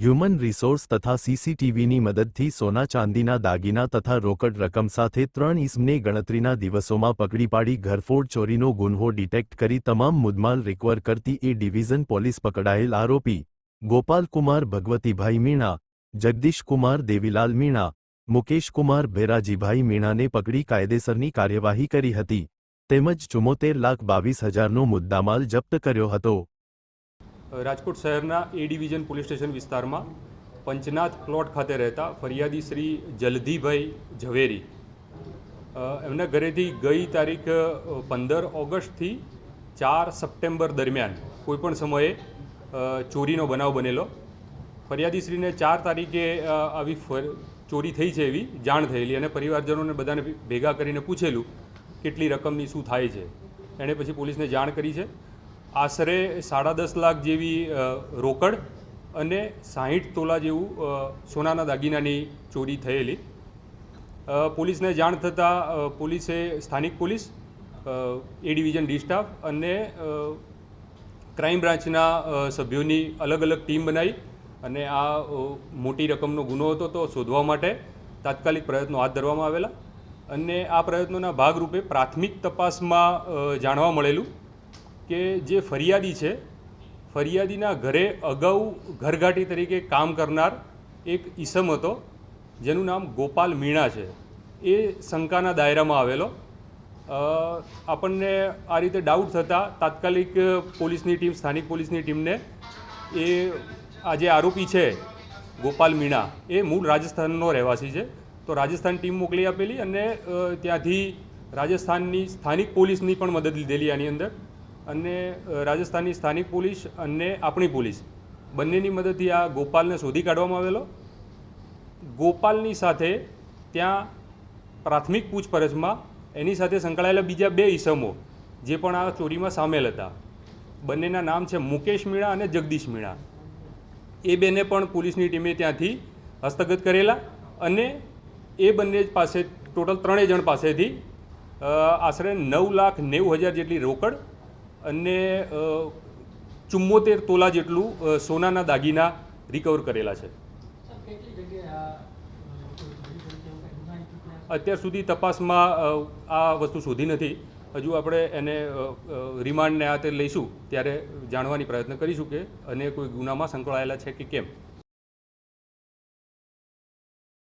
Human resource તથા સીસીટીવીની મદદથી સોના ચાંદીના દાગીના તથા રોકડ રકમ સાથે ત્રણ ઇસમને ગણતરીના દિવસોમાં પકડી પાડી ઘરફોડ ચોરીનો ગુન્હો ડિટેક્ટ કરી તમામ મુદ્દામાલ રિકવર કરતી એ ડિવિઝન પોલીસ પકડાયેલ આરોપી, ગોપાલકુમાર ભગવતીભાઈ મીણા, જગદીશકુમાર દેવીલાલ મીણા, મુકેશકુમાર ભેરાજીભાઈ મીણાને પકડી કાયદેસરની કાર્યવાહી કરી હતી. તેમજ ચુમ્મોતેર લાખ બાવીસ હજારનો મુદ્દામાલ જપ્ત કર્યો હતો. રાજકોટ શહેરના એ ડિવિઝન પોલીસ સ્ટેશન વિસ્તારમાં પંચનાથ પ્લોટ ખાતે રહેતા ફરિયાદી શ્રી જલધીભાઈ ઝવેરી એમના ઘરેથી ગઈ તારીખ પંદર ઓગસ્ટથી ચાર સપ્ટેમ્બર દરમિયાન કોઈપણ સમયે ચોરીનો બનાવ બનેલો. ફરિયાદીશ્રીને ચાર તારીખે આવી ચોરી થઈ છે એવી જાણ થયેલી અને પરિવારજનોને બધાને ભેગા કરીને પૂછેલું કેટલી રકમની શું થાય છે. એણે પછી પોલીસને જાણ કરી છે. આશરે સાડા દસ લાખ જેવી રોકડ અને સાહીઠ તોલા જેવું સોનાના દાગીનાની ચોરી થયેલી. પોલીસને જાણ થતાં પોલીસે સ્થાનિક police A division D staff અને ક્રાઇમ બ્રાન્ચના સભ્યોની અલગ અલગ ટીમ બનાવી અને આ મોટી રકમનો ગુનો હતો તો શોધવા માટે તાત્કાલિક પ્રયત્નો હાથ ધરવામાં આવેલા. અને આ પ્રયત્નોના ભાગરૂપે પ્રાથમિક તપાસમાં જાણવા મળેલું કે જે ફરિયાદી છે, ફરિયાદીના ઘરે અગાઉ ઘરઘાટી તરીકે કામ કરનાર એક ઈસમ હતો, જેનું નામ ગોપાલ મીણા છે. એ શંકાના દાયરામાં આવેલો. આપણને આ રીતે ડાઉટ થતાં તાત્કાલિક પોલીસની ટીમ, સ્થાનિક પોલીસની ટીમને એ આ જે આરોપી છે, ગોપાલ મીણા, એ મૂળ રાજસ્થાનનો રહેવાસી છે. તો રાજસ્થાન ટીમ મોકલી આપેલી અને ત્યાંથી રાજસ્થાનની સ્થાનિક પોલીસની પણ મદદ લીધેલી આની અંદર. અને રાજસ્થાનની સ્થાનિક પોલીસ અને આપણી પોલીસ. બંનેની મદદથી આ ગોપાલને શોધી કાઢવામાં આવેલો. ગોપાલની સાથે ત્યાં પ્રાથમિક પૂછપરછમાં એની સાથે સંકળાયેલા બીજા બે ઈસમો, જે પણ આ ચોરીમાં સામેલ હતા. બંનેના નામ છે મુકેશ મીણા અને જગદીશ મીણા. એ બેને પણ પોલીસની ટીમે ત્યાંથી હસ્તગત કરેલા અને એ બંને પાસે ટોટલ ત્રણેય જણ પાસેથી આશરે નવ લાખ નેવું હજાર જેટલી રોકડ અને ચુમ્મોતેર તોલા જેટલું સોનાના દાગીના રિકવર કરેલા છે. અત્યાર સુધી તપાસમાં આ વસ્તુ શોધી નથી. હજુ આપણે એને રિમાન્ડને આ તે લઈશું. ત્યારે જાણવાની પ્રયત્ન કરીશું કે, અને કોઈ ગુનામાં સંકળાયેલા છે કે કેમ.